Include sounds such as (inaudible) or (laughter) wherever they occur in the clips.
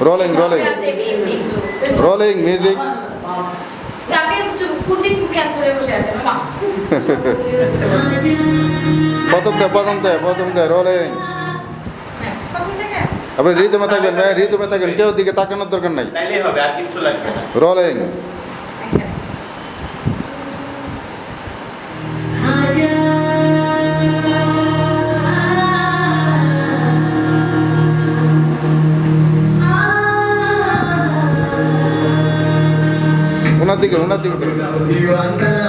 rolling rolling. Rolling music. (laughs) প্রথমটা প্রথমটা প্রথমটা রোলিং আপনি ঋতুমে থাকবেন ঋতুমে থাকবেন কেউ দিকে তাকানোর দরকার নাই। Rolling un ratico, un ratico.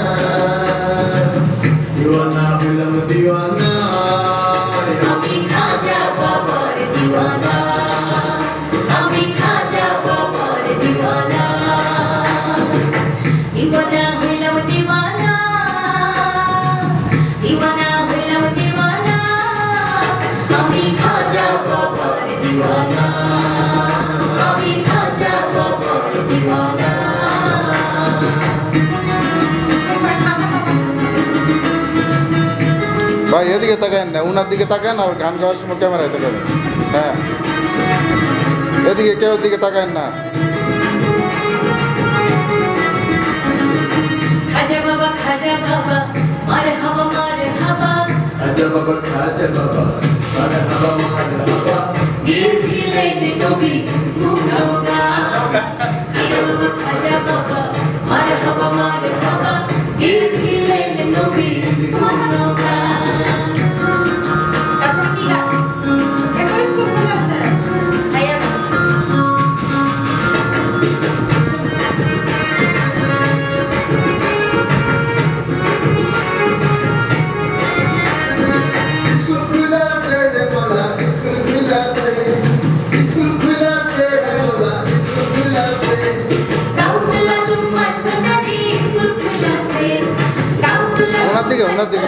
ভাই এদিকে তাকায় না উনার দিকে তাকায় আর গান গাওয়ার সময় ক্যামেরা হ্যাঁ। এদিকে কেউ দিকে তাকায় না। খাজা বাবা মারে মারে খাজা বাবা খাজা বাবা মারে মারে খাজা বাবা মারে মারে ওনার দিকে ওনার দিকে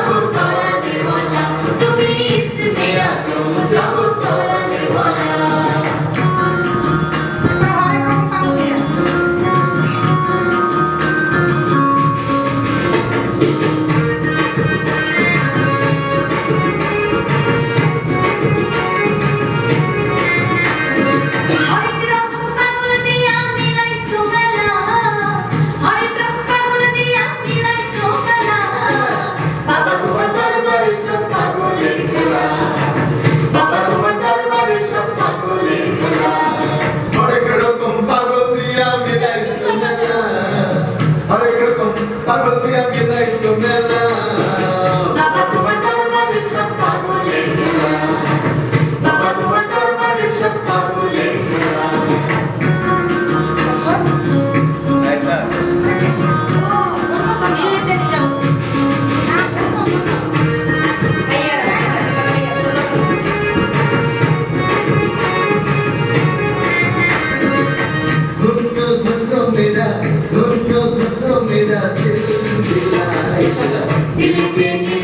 Tanggap niya, Dile que